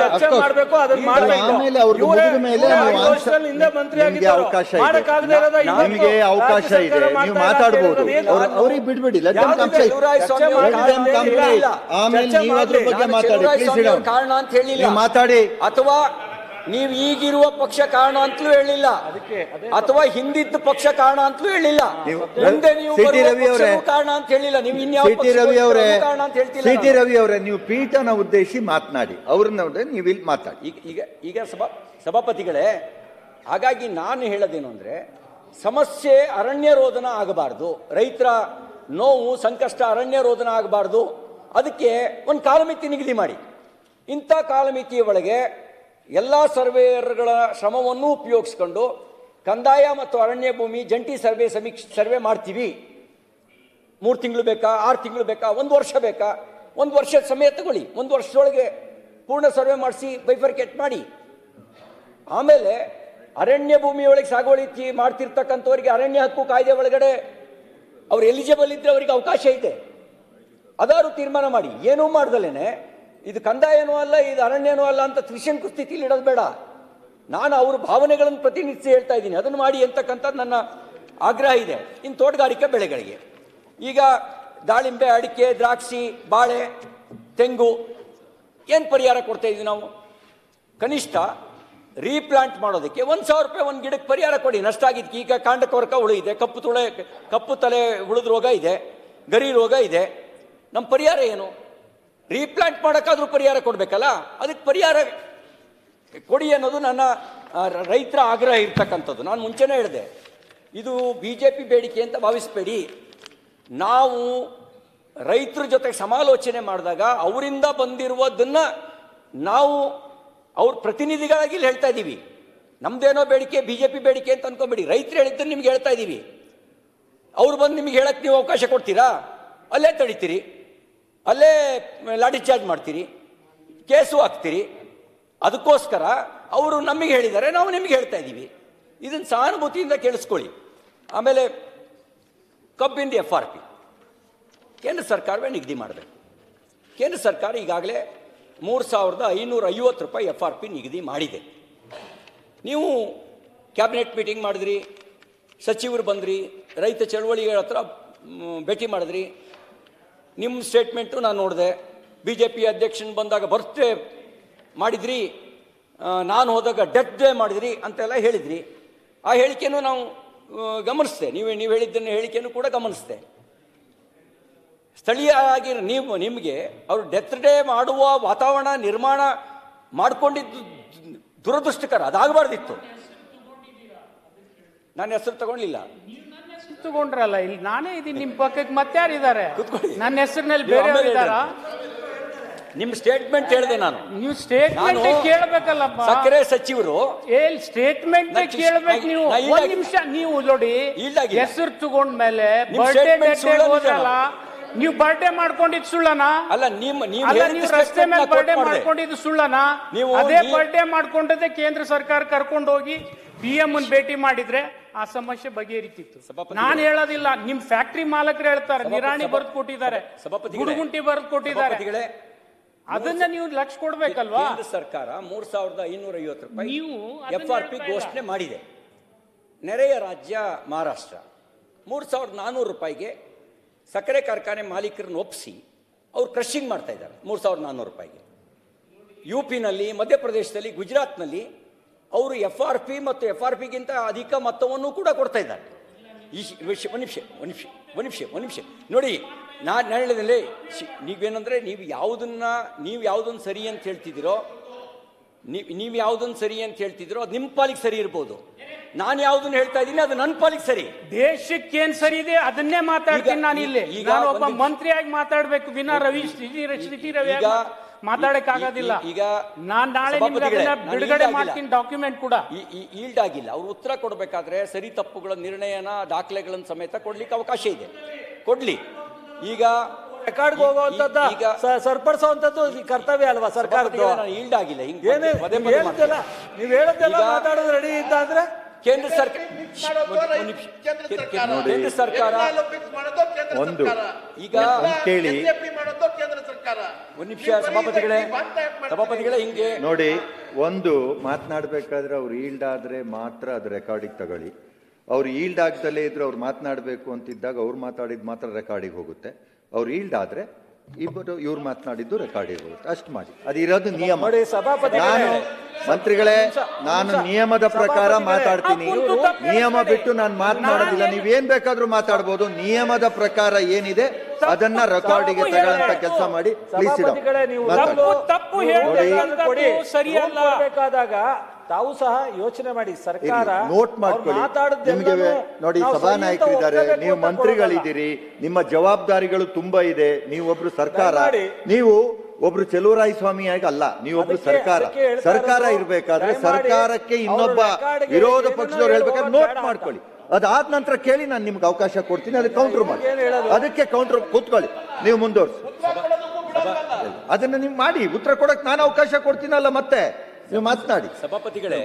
ಚರ್ಚೆ. ಮಾಡ್ಬೇಕು ಅದನ್ನ ಆಮೇಲೆ ಅವರು ಮುಗಿದ ಮೇಲೆ ಹಿಂದೆ ಮಂತ್ರಿ ನಿಮ್ಗೆ. ಅವಕಾಶ ಇದೆ. ಮಾಡಕ್ಕಾಗದೇ ನಿಮಗೆ ಅವಕಾಶ ಇದೆ. ನೀವು ಮಾತಾಡಬಹುದು ಅವ್ರಿಗೆ ಬಿಡ್ಬಿಡಿ. Let complete. ಆಮೇಲೆ ನೀವು ಅದ್ರ ಬಗ್ಗೆ ಮಾತಾಡಿ. ಶಿವರಾಯ ಪ್ಲೀಸ್ ಕಾರಣ ಅಂತ ಹೇಳಿಲ್ಲ. ನೀವು ಮಾತಾಡಿ. ಅಥವಾ ನೀವು ಈಗಿರುವ ಪಕ್ಷ ಕಾರಣ ಅಂತಲೂ ಹೇಳಿಲ್ಲ. ಅಥವಾ ಹಿಂದಿದ್ದ ಪಕ್ಷ ಕಾರಣ ಅಂತಲೂ ಹೇಳಿಲ್ಲ. ನೀವು- ಮುಂದೆ ನೀವು ಕಾರಣ ಅಂತ ಹೇಳಿಲ್ಲ. ನೀವು ಇನ್ಯಾವ ರವಿ ಅವರೇ ಕಾರಣ ಅಂತ ಹೇಳ್ತಿಲ್ಲ ಸಿ ಟಿ ರವಿ ಅವರೇ ನೀವು ಪೀಠನ ಉದ್ದೇಶಿ ಮಾತನಾಡಿ. ಅವ್ರನ್ನ ನೀವು ಇಲ್ಲಿ ಮಾತಾಡಿ ಈಗ ಈಗ ಈಗ ಸಭಾ ಸಭಾಪತಿಗಳೇ ಹಾಗಾಗಿ ನಾನು ಹೇಳೋದೇನು ಅಂದರೆ ಸಮಸ್ಯೆ ಅರಣ್ಯ ರೋಧನ ಆಗಬಾರ್ದು. ರೈತರ ನೋವು ಸಂಕಷ್ಟ ಅರಣ್ಯ ರೋಧನ ಆಗಬಾರ್ದು. ಅದಕ್ಕೆ ಒಂದು ಕಾಲಮಿತಿ ನಿಗದಿ ಮಾಡಿ. ಇಂಥ ಕಾಲಮಿತಿಯ ಒಳಗೆ ಎಲ್ಲ ಸರ್ವೇಯರ್ಗಳ ಶ್ರಮವನ್ನು ಉಪಯೋಗಿಸ್ಕೊಂಡು ಕಂದಾಯ ಮತ್ತು ಅರಣ್ಯ ಭೂಮಿ ಜಂಟಿ ಸರ್ವೆ ಸಮೀಕ್ಷೆ, ಸರ್ವೆ ಮಾಡ್ತೀವಿ. ಮೂರು ತಿಂಗಳು ಬೇಕಾ, ಆರು ತಿಂಗಳು ಬೇಕಾ, ಒಂದು ವರ್ಷ ಬೇಕಾ, ಒಂದು ವರ್ಷದ ಸಮಯ ತಗೊಳ್ಳಿ. ಒಂದು ವರ್ಷದೊಳಗೆ ಪೂರ್ಣ ಸರ್ವೆ ಮಾಡಿಸಿ ಬೈಫರ್ಕೇಟ್ ಮಾಡಿ. ಆಮೇಲೆ ಅರಣ್ಯ ಭೂಮಿಯೊಳಗೆ ಸಾಗುವಳಿ ಮಾಡ್ತಿರ್ತಕ್ಕಂಥವರಿಗೆ ಅರಣ್ಯ ಹಕ್ಕು ಕಾಯ್ದೆ ಒಳಗಡೆ ಅವ್ರು ಎಲಿಜಿಬಲ್ ಇದ್ದರೆ ಅವರಿಗೆ ಅವಕಾಶ ಇದೆ. ಅದಾರು ತೀರ್ಮಾನ ಮಾಡಿ. ಏನೂ ಮಾಡ್ದಲೇನೆ ಇದು ಕಂದಾಯನೂ ಅಲ್ಲ, ಇದು ಅರಣ್ಯನೂ ಅಲ್ಲ ಅಂತ ತ್ರಿಶಂಕು ಸ್ಥಿತಿಯಲ್ಲಿ ಇಡೋದು ಬೇಡ. ನಾನು ಅವ್ರ ಭಾವನೆಗಳನ್ನು ಪ್ರತಿನಿಧಿಸಿ ಹೇಳ್ತಾ ಇದ್ದೀನಿ. ಅದನ್ನು ಮಾಡಿ ಅಂತಕ್ಕಂಥದ್ದು ನನ್ನ ಆಗ್ರಹ ಇದೆ. ಇನ್ನು ತೋಟಗಾರಿಕೆ ಬೆಳೆಗಳಿಗೆ. ಈಗ ದಾಳಿಂಬೆ, ಅಡಿಕೆ, ದ್ರಾಕ್ಷಿ, ಬಾಳೆ, ತೆಂಗು, ಏನು ಪರಿಹಾರ ಕೊಡ್ತಾ ಇದ್ದೀವಿ ನಾವು? ಕನಿಷ್ಠ ರೀಪ್ಲಾಂಟ್ ಮಾಡೋದಕ್ಕೆ ಒಂದು ಸಾವಿರ ರೂಪಾಯಿ ಒಂದು ಗಿಡಕ್ಕೆ ಪರಿಹಾರ ಕೊಡಿ. ನಷ್ಟ ಆಗಿದ್ದಕ್ಕೆ ಈಗ ಕಾಂಡ ಕೊರಕ ಹುಳು ಇದೆ, ಕಪ್ಪು ತುಳೆ, ಕಪ್ಪು ತಲೆ ಹುಳದ ರೋಗ ಇದೆ, ಗರಿ ರೋಗ ಇದೆ. ನಮ್ಮ ಪರಿಹಾರ ಏನು? ರೀಪ್ಲಾಂಟ್ ಮಾಡೋಕ್ಕಾದ್ರೂ ಪರಿಹಾರ ಕೊಡಬೇಕಲ್ಲ? ಅದಕ್ಕೆ ಪರಿಹಾರ ಕೊಡಿ ಅನ್ನೋದು ನನ್ನ ರೈತರ ಆಗ್ರಹ ಇರ್ತಕ್ಕಂಥದ್ದು. ನಾನು ಮುಂಚೆನೇ ಹೇಳಿದೆ, ಇದು ಬಿ ಜೆ ಪಿ ಬೇಡಿಕೆ ಅಂತ ಭಾವಿಸಬೇಡಿ. ನಾವು ರೈತರ ಜೊತೆಗೆ ಸಮಾಲೋಚನೆ ಮಾಡಿದಾಗ ಅವರಿಂದ ಬಂದಿರುವುದನ್ನು ನಾವು ಅವ್ರ ಪ್ರತಿನಿಧಿಗಳಾಗಿ ಹೇಳ್ತಾ ಇದ್ದೀವಿ. ನಮ್ದೇನೋ ಬೇಡಿಕೆ ಬಿ ಜೆ ಪಿ ಬೇಡಿಕೆ ಅಂತ ಅನ್ಕೊಂಬೇಡಿ ರೈತರು ಹೇಳಿದ್ದನ್ನು ನಿಮ್ಗೆ ಹೇಳ್ತಾ ಇದ್ದೀವಿ. ಅವ್ರು ಬಂದು ನಿಮಗೆ ಹೇಳಕ್ಕೆ ನೀವು ಅವಕಾಶ ಕೊಡ್ತೀರಾ? ಅಲ್ಲೇ ತಡಿತೀರಿ. ಅಲ್ಲೇ ಲಾಠಿ ಚಾರ್ಜ್ ಮಾಡ್ತೀರಿ, ಕೇಸು ಹಾಕ್ತೀರಿ. ಅದಕ್ಕೋಸ್ಕರ ಅವರು ನಮಗೆ ಹೇಳಿದ್ದಾರೆ, ನಾವು ನಿಮಗೆ ಹೇಳ್ತಾ ಇದ್ದೀವಿ. ಇದನ್ನು ಸಹಾನುಭೂತಿಯಿಂದ ಕೇಳಿಸ್ಕೊಳ್ಳಿ. ಆಮೇಲೆ ಕಬ್ಬಿಂದ ಎಫ್ ಆರ್ ಪಿ. ಕೇಂದ್ರ ಸರ್ಕಾರವೇ ನಿಗದಿ ಮಾಡಬೇಕು. ಕೇಂದ್ರ ಸರ್ಕಾರ ಈಗಾಗಲೇ ಮೂರು ಸಾವಿರದ ಐನೂರ ಐವತ್ತು ರೂಪಾಯಿ ಎಫ್ ಆರ್ ಪಿ ನಿಗದಿ ಮಾಡಿದೆ. ನೀವು ಕ್ಯಾಬಿನೆಟ್ ಮೀಟಿಂಗ್ ಮಾಡಿದ್ರಿ, ಸಚಿವರು ಬಂದ್ರಿ, ರೈತ ಚಳವಳಿಗಳ ಹತ್ರ ಭೇಟಿ ಮಾಡಿದ್ರಿ ನಿಮ್ಮ ಸ್ಟೇಟ್ಮೆಂಟು ನಾನು ನೋಡಿದೆ. ಬಿ ಜೆ ಪಿ ಅಧ್ಯಕ್ಷನ್ ಬಂದಾಗ ಬರ್ತೇ ಮಾಡಿದ್ರಿ ನಾನು ಹೋದಾಗ ಡೆತ್ ಡೇ ಮಾಡಿದ್ರಿ ಅಂತೆಲ್ಲ ಹೇಳಿದ್ರಿ. ಆ ಹೇಳಿಕೆಯನ್ನು ನಾವು ಗಮನಿಸ್ದೆ. ನೀವು ನೀವು ಹೇಳಿದ್ದನ್ನು ಹೇಳಿಕೆಯನ್ನು ಕೂಡ ಗಮನಿಸ್ದೆ. ಸ್ಥಳೀಯ ಆಗಿ ನೀವು, ನಿಮಗೆ ಅವರು ಡೆತ್ ಡೇ ಮಾಡುವ ವಾತಾವರಣ ನಿರ್ಮಾಣ ಮಾಡಿಕೊಂಡಿದ್ದು ದುರದೃಷ್ಟಕರ. ಅದಾಗಬಾರ್ದಿತ್ತು. ನಾನು ಹೆಸರು ತಗೊಂಡಿಲ್ಲ. ತಗೊಂಡ್ರಲ್ಲ ಇಲ್ಲಿ ನಾನೇ ಇದೀನಿ ನಿಮ್ ಪಕ್ಕಕ್ಕೆ ಮತ್ತಾರಿದ್ದಾರೆ ಕೂತ್ಕೊಳ್ಳಿ. ನನ್ನ ಹೆಸರಿನಲ್ಲಿ ಬೇರೆ ಇದ್ದಾರ? ಇದ್ದಾರಾ ನಿಮ್ಮ ಸ್ಟೇಟ್ಮೆಂಟ್ ಹೇಳಿದೆ ನಾನು. ನೀವು ಸ್ಟೇಟ್ಮೆಂಟ್ ನಾನು ಕೇಳ್ಬೇಕಲ್ಲಪ್ಪ. ಸಕ್ಕರೆ ಸಚಿವರು. ಏಲ್ ಸ್ಟೇಟ್ಮೆಂಟ್ ಕೇಳಬೇಕು ಕೇಳ್ಬೇಕು ನಾ- ನೀವು. ನಾ ಒಂದ್ ನಿಮಿಷ ನೀವು ನೋಡಿ. ಹೆಸರು ತಗೊಂಡ್ಮೇಲೆ ನಿಮ್ ಬರ್ಡೇ statement ಡೇಟ್ ಸುಳ್ಳು ಹೋದ್ರಲ್ಲ ನೀವು ಬರ್ಡೇ ಮಾಡ್ಕೊಂಡಿದ್ ಸುಳ್ಳನಾ? ಅಲ್ಲ ನಿಮ್ಮ ನೀವು ಅಲ್ಲ ನೀವು ರಸ್ತೆ ಮೇಲೆ ಬರ್ಡೇ ಮಾಡ್ಕೊಂಡಿದ್ದು ಸುಳ್ಳನಾ? ನೀವು ಅದೇ ಬರ್ಡೇ ಮಾಡ್ಕೊಂಡದೇ ಕೇಂದ್ರ ಸರ್ಕಾರ ಕರ್ಕೊಂಡು ಹೋಗಿ ಪಿ ಎಂ ಭೇಟಿ ಮಾಡಿದ್ರೆ ಆ ಸಮಸ್ಯೆ ಬಗೆಹರಿತಿತ್ತು. ನಾನು ಹೇಳೋದಿಲ್ಲ ನಿಮ್ ಫ್ಯಾಕ್ಟ್ರಿ ಮಾಲಕರು ಹೇಳ್ತಾರೆ ನಿರಾಣಿ ಬರೆದು ಕೊಟ್ಟಿದ್ದಾರೆ. ಗುಡುಗುಂಟಿ ಬರೆದು ಕೊಟ್ಟಿದ್ದಾರೆ. ಅದನ್ನ ನೀವು ಲಕ್ಷ ಕೊಡ್ಬೇಕಲ್ವಾ? ಸರ್ಕಾರ ಮೂರ್ ಸಾವಿರದ ಐನೂರ ಐವತ್ತು ರೂಪಾಯಿ ನೀವು ಎಫ್ ಆರ್ ಪಿ ಘೋಷಣೆ ಮಾಡಿದೆ. ನೆರೆಯ ರಾಜ್ಯ ಮಹಾರಾಷ್ಟ್ರ. ಮೂರು ಸಾವಿರದ ನಾನ್ನೂರು ರೂಪಾಯಿಗೆ ಸಕ್ಕರೆ ಕಾರ್ಖಾನೆ ಮಾಲೀಕರನ್ನ ಒಪ್ಪಿಸಿ ಅವ್ರು ಕ್ರಷಿಂಗ್ ಮಾಡ್ತಾ ಇದ್ದಾರೆ ಮೂರು ಸಾವಿರದ ನಾನ್ನೂರು ರೂಪಾಯಿಗೆ. ಯು ಪಿನಲ್ಲಿ ಮಧ್ಯಪ್ರದೇಶದಲ್ಲಿ ಗುಜರಾತ್ನಲ್ಲಿ ಅವರು ಎಫ್ ಆರ್ ಪಿ ಮತ್ತು ಎಫ್ ಆರ್ ಪಿಗಿಂತ ಅಧಿಕ ಮೊತ್ತವನ್ನು ಕೂಡ ಕೊಡ್ತಾ ಇದ್ದಾರೆ. ಈ ಶಿ- ವಿಷಯ ಒಂದು ನಿಮಿಷ ಒಂದು ನಿಮಿಷ ಒಂದು ನಿಮಿಷ ಒಂದು ನಿಮಿಷ. ನೋಡಿ ನಾನು ಹೇಳಿದಲ್ಲಿ ನೀವೇನಂದರೆ ನೀವು ಯಾವುದನ್ನು ನೀವು ಯಾವುದನ್ನು ಸರಿ ಅಂತ ಹೇಳ್ತಿದ್ದೀರೋ ನೀವು ನೀವು ಯಾವುದನ್ನು ಸರಿ ಅಂತ ಹೇಳ್ತಿದ್ದೀರೋ ಅದು ನಿಮ್ಮ ಪಾಲಿಗೆ ಸರಿ ಇರ್ಬೋದು. ನಾನು ಯಾವುದನ್ನು ಹೇಳ್ತಾ ಇದ್ದೀನಿ ಅದು ನನ್ನ ಪಾಲಿಗೆ ಸರಿ. ದೇಶಕ್ಕೆ ಏನ್ ಸರಿ ಇದೆ ಅದನ್ನೇ ಮಾತಾಡ್ತೀನಿ ನಾನು ಇಲ್ಲಿ ಈಗ ಒಬ್ಬ. ಮಂತ್ರಿಯಾಗಿ ಮಾತಾಡ್ಬೇಕು ವಿನಾ ರವಿ ಶ್ರೀ ರವಿ ಈಗ ಮಾತಾಡಕ್ ಆಗೋದಿಲ್ಲ ಈಗ ನಾನ್ ನಾಳೆ ಬಿಡುಗಡೆ. ಮಾಡ್ತೀನಿ ಡಾಕ್ಯುಮೆಂಟ್ ಕೂಡ. ಈಲ್ಡ್ ಆಗಿಲ್ಲ. ಅವ್ರು ಉತ್ತರ ಕೊಡಬೇಕಾದ್ರೆ ಸರಿ ತಪ್ಪುಗಳ ನಿರ್ಣಯನ ದಾಖಲೆಗಳನ್ನ ಸಮೇತ ಕೊಡ್ಲಿಕ್ಕೆ ಅವಕಾಶ ಇದೆ. ಕೊಡ್ಲಿ. ಈಗ ರೆಕಾರ್ಡ್ಗೆ ಹೋಗುವಂತದ್ದು ಈಗ ಸರಿಪಡಿಸುವಂತದ್ದು ಈ ಕರ್ತವ್ಯ ಅಲ್ವಾ ಸರ್ಕಾರದ್ದು? ಈಲ್ಡ್ ಆಗಿಲ್ಲ. ಹಿಂಗ್ ಏನೇ ಪದೇ ನೀವ್ ಹೇಳೋದೆಲ್ಲ ಮಾತಾಡೋದು ರೆಡಿ ಇದ್ದ ಅಂದ್ರೆ ಕೇಂದ್ರ ಸರ್ಕಾರ ಕೇಂದ್ರ ಸರ್ಕಾರ. ಒಂದು ಈಗ ಕೇಳಿ ಒಂದ್ ನಿಮಿಷ ಸಭಾಪತಿಗಳೇ. ಸಭಾಪತಿಗಳೇ ಹಿಂಗೆ. ನೋಡಿ ಒಂದು ಮಾತನಾಡಬೇಕಾದ್ರೆ ಅವ್ರು ಈಲ್ಡ್ ಆದ್ರೆ ಮಾತ್ರ ಅದು ರೆಕಾರ್ಡಿಗೆ ತಗೊಳ್ಳಿ. ಅವ್ರು ಈಲ್ಡ್ ಆಗ್ದಲೇ ಇದ್ರೆ ಅವ್ರು ಮಾತನಾಡಬೇಕು ಅಂತಿದ್ದಾಗ ಅವ್ರು ಮಾತಾಡಿದ್ ಮಾತ್ರ ರೆಕಾರ್ಡಿಗೆ ಹೋಗುತ್ತೆ. ಅವ್ರು ಈಲ್ಡ್ ಆದ್ರೆ ಇಬ್ಬರು ಇವ್ರು ಮಾತನಾಡಿದ್ದು ರೆಕಾರ್ಡಿಗೆ ಹೋಗುತ್ತೆ. ಅಷ್ಟು ಮಾಡಿ. ಅದು ಇರೋದು ನಿಯಮ. ನಾನು ಮಂತ್ರಿಗಳೇ ನಾನು ನಿಯಮದ ಪ್ರಕಾರ. ಮಾತಾಡ್ತೀನಿ. ನಿಯಮ ಬಿಟ್ಟು ನಾನು ಮಾತನಾಡೋದಿಲ್ಲ. ನೀವೇನ್ ಬೇಕಾದ್ರೂ ಮಾತಾಡ್ಬೋದು. ನಿಯಮದ ಪ್ರಕಾರ ಏನಿದೆ ಅದನ್ನ ರೆಕಾರ್ಡಿಗೆ ತಗೊಳ್ಳಂತ ಕೆಲಸ ಮಾಡಿ ಪ್ಲೀಸ್ ತಪ್ಪು. ಸರಿಯಲ್ಲ. ತಾವು ಸಹ ಯೋಚನೆ ಮಾಡಿ ಸರ್ಕಾರ ನೋಟ್ ಮಾಡ್ಕೊಳ್ಳಿ. ನಿಮಗೆ ನೋಡಿ ಸಭಾನಾಯಕರು ಇದ್ದಾರೆ ಅಂತ ಸಭಾನಾಯಕರಿದ್ದಾರೆ ನೀವು ಮಂತ್ರಿಗಳಿದ್ದೀರಿ ನಿಮ್ಮ ಜವಾಬ್ದಾರಿಗಳು ತುಂಬಾ ಇದೆ. ನೀವು ಒಬ್ರು ಸರ್ಕಾರ. ನೀವು ಒಬ್ರು ಚೆಲುವರಾಯ ಸ್ವಾಮಿಯಾಗಿ ಅಲ್ಲ ನೀವೊಬ್ರು ಸರ್ಕಾರ. ಸರ್ಕಾರ ಇರ್ಬೇಕಾದ್ರೆ ಸರ್ಕಾರಕ್ಕೆ ಇನ್ನೊಬ್ಬ ವಿರೋಧ ಪಕ್ಷದವ್ರು ಹೇಳ್ಬೇಕಾದ್ರೆ ನೋಟ್ ಮಾಡ್ಕೊಳ್ಳಿ. ಅದಾದ ನಂತರ ಕೇಳಿ ನಾನು ನಿಮ್ಗೆ ಅವಕಾಶ ಕೊಡ್ತೀನಿ ಅದಕ್ಕೆ ಕೌಂಟರ್ ಮಾಡಿ. ಅದಕ್ಕೆ ಕೌಂಟರ್ ಕೂತ್ಕೊಳ್ಳಿ. ನೀವು ಮುಂದುವರ್ಸಿ. ಅದನ್ನ ನೀವು ಮಾಡಿ ಉತ್ತರ ಕೊಡಕ್ಕೆ ನಾನು ಅವಕಾಶ ಕೊಡ್ತೀನಲ್ಲ ಮತ್ತೆ? ನೀವು ಮಾತನಾಡಿ. ಸಭಾಪತಿಗಳೇ